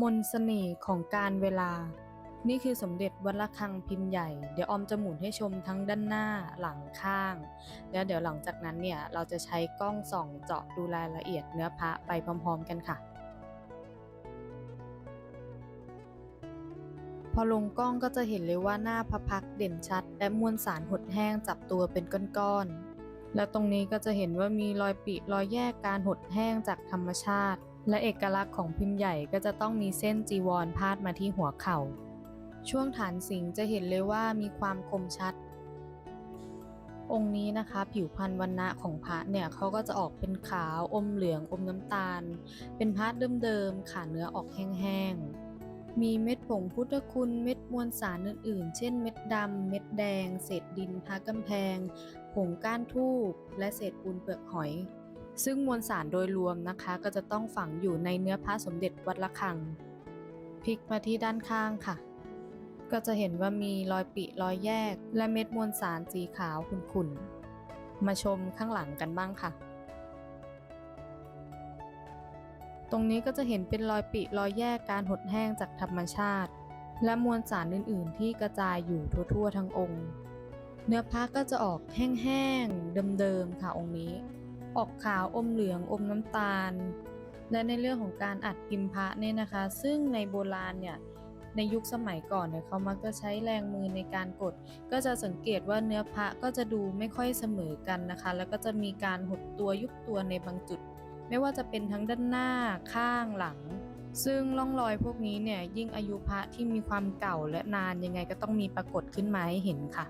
มนเสน่ห์ของการเวลา นี่คือสมเด็จวัดระฆังพิมพ์ใหญ่ เดี๋ยวออมจะหมุนให้ชมทั้งด้านหน้าหลังข้าง แล้วเดี๋ยวหลังจากนั้นเนี่ยเราจะใช้กล้องส่องเจาะดูรายละเอียดเนื้อพระไปพร้อม ๆ กันค่ะ พอลงกล้องก็จะเห็นเลยว่าหน้าพระพักเด่นชัด และมวลสารหดแห้งจับตัวเป็นก้อนๆ และตรงนี้ก็จะเห็นว่ามีรอยปิรอยแยกการหดแห้งจากธรรมชาติ และเอกลักษณ์ของพิมพ์ใหญ่ก็จะต้องมีเส้นจีวรพาดมาที่หัวเข่า ช่วงฐานสิงจะเห็นเลยว่ามีความคมชัด องค์นี้นะคะ ผิวพรรณวันณะของพระเนี่ยเขาก็จะออกเป็นขาวอมเหลืองอมน้ำตาล เป็นพระเดิมๆขาเนื้อออกแห้งๆมีเม็ดผงพุทธคุณเม็ดมวลสารอื่นๆ เช่น เม็ดดำเม็ดแดง เศษดินพระกำแพง ผงก้านทูบและเศษปูนเปลือกหอย ซึ่งมวลสารโดยรวมนะคะ ก็จะต้องฝังอยู่ในเนื้อพระสมเด็จวัดระฆังพลิกมาที่ด้านข้างค่ะ ก็จะเห็นว่ามีรอยปิรอยแยก และเม็ดมวลสารสีขาวขุ่นๆ มาชมข้างหลังกันบ้างค่ะ ตรงนี้ก็จะเห็นเป็นรอยปิรอยแยกการหดแห้งจากธรรมชาติ และมวลสารอื่นๆ ที่กระจายอยู่ทั่วๆทั้งองค์ เนื้อพระก็จะออกแห้งๆ เดิมๆ ค่ะองค์นี้ ออกขาวอมเหลืองอมน้ำตาล และในเรื่องของการอัดพิมพ์พระเนี่ยนะคะ ซึ่งในโบราณเนี่ยในยุคสมัยก่อนเนี่ยเขามักจะใช้แรงมือในการกด ก็จะสังเกตว่าเนื้อพระก็จะดูไม่ค่อยเสมอกันนะคะ แล้วก็จะมีการหดตัวยุบตัวในบางจุด ไม่ว่าจะเป็นทั้งด้านหน้าข้างหลัง ซึ่งร่องรอยพวกนี้เนี่ยยิ่งอายุพระที่มีความเก่าและนานยังไงก็ต้องมีปรากฏขึ้นมาให้เห็นค่ะ